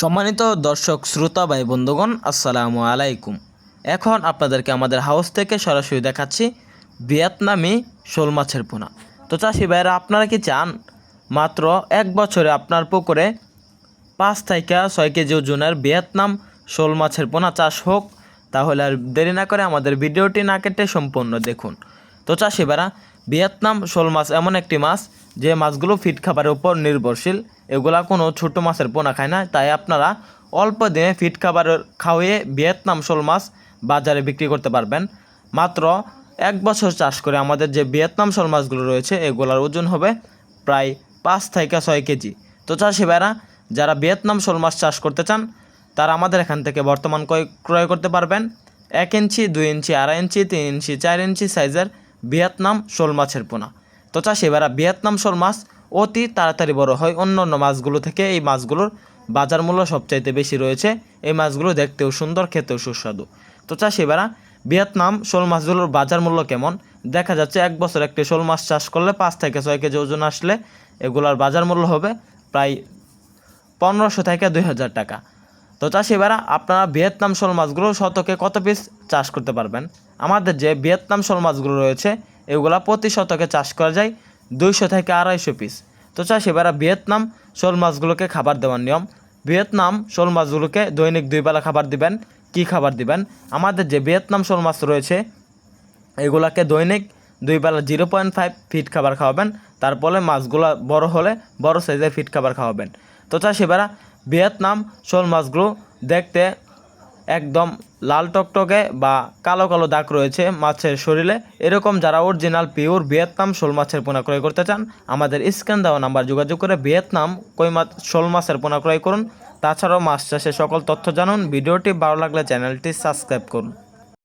সম্মানিত দর্শক, শ্রোতা ভাই, বন্ধুগণ, আসসালামু আলাইকুম। এখন আপনাদেরকে আমাদের হাউস থেকে সরাসরি দেখাচ্ছি ভিয়েতনামি শোল মাছের পোনা। তো চাষি ভাইরা আপনারা কি চান? মাত্র এক বছরে আপনার পুকুরে পাঁচ থেকে ছয় কেজি ওজনের ভিয়েতনাম শোল মাছের পোনা চাষ হোক, তাহলে আর দেরি না করে আমাদের ভিডিওটি না কেটে সম্পূর্ণ দেখুন। তো চাষিবারা ভিয়েতনাম শোল মাছ এমন একটি মাছ যে মাছগুলো ফিট খাবারের উপর নির্ভরশীল, এগুলা কোনো ছোট মাছের পোনা খায় না। তাই আপনারা অল্প দিনে ফিট খাবার খাওয়িয়ে ভিয়েতনাম শোল মাছ বাজারে বিক্রি করতে পারবেন। মাত্র এক বছর চাষ করে আমাদের যে ভিয়েতনাম শোল মাছগুলো রয়েছে, এগুলার ওজন হবে প্রায় পাঁচ থেকে ছয় কেজি। তো চাষি ভাইরা, যারা ভিয়েতনাম শোল মাছ চাষ করতে চান, তারা আমাদের এখান থেকে বর্তমান ক্রয় ক্রয় করতে পারবেন। এক ইঞ্চি, দুই ইঞ্চি, আড়াই ইঞ্চি, তিন ইঞ্চি, চার ইঞ্চি সাইজের ভিয়েতনাম শোল মাছের পোনা। তো এবার ভিয়েতনাম শোল মাছ অতি তাড়াতাড়ি বড় হয়। অন্য অন্য মাছগুলো থেকে এই মাছগুলোর বাজার মূল্য সবচাইতে বেশি রয়েছে। এই মাছগুলো দেখতেও সুন্দর, খেতেও সুস্বাদু। তো এবার ভিয়েতনাম শোল মাছগুলোর বাজার মূল্য কেমন? দেখা যাচ্ছে এক বছর একটি শোল মাছ চাষ করলে পাঁচ থেকে ছয় কেজি ওজন আসলে এগুলার বাজার মূল্য হবে প্রায় পনেরোশো থেকে দুই হাজার টাকা। তো চাষিবারা আপনারা ভিয়েতনাম শোল মাছগুলো শতকে কত পিস চাষ করতে পারবেন? আমাদের যে ভিয়েতনাম শোল মাছগুলো রয়েছে এগুলা প্রতি শতকে চাষ করা যায় দুইশো থেকে আড়াইশো পিস। তো চাষিবারা ভিয়েতনাম শোল মাছগুলোকে খাবার দেওয়ার নিয়ম। ভিয়েতনাম শোল মাছগুলোকে দৈনিক দুই বেলা খাবার দিবেন, কি খাবার দিবেন? আমাদের যে ভিয়েতনাম শোল মাছ রয়েছে, এগুলাকে দৈনিক দুই বেলা জিরো পয়েন্ট ফাইভ ফিট খাবার খাওয়াবেন তারপরে মাছগুলো বড় হলে বড় সাইজের ফিট খাবার খাওয়াবেন। তো চাষিবারা ভিয়েতনাম শোল মাছগুলো দেখতে একদম লাল টকটকে বা কালো কালো দাগ রয়েছে মাছের শরীরে। এরকম যারা অরিজিনাল পিওর ভিয়েতনাম শোল মাছের পোনা ক্রয় করতে চান, আমাদের স্ক্যান দেওয়া নাম্বার যোগাযোগ করে ভিয়েতনাম কই মাছ, শোল মাছের পোনা ক্রয় করুন। তাছাড়াও মাছ চাষে সকল তথ্য জানুন। ভিডিওটি ভালো লাগলে চ্যানেলটি সাবস্ক্রাইব করুন।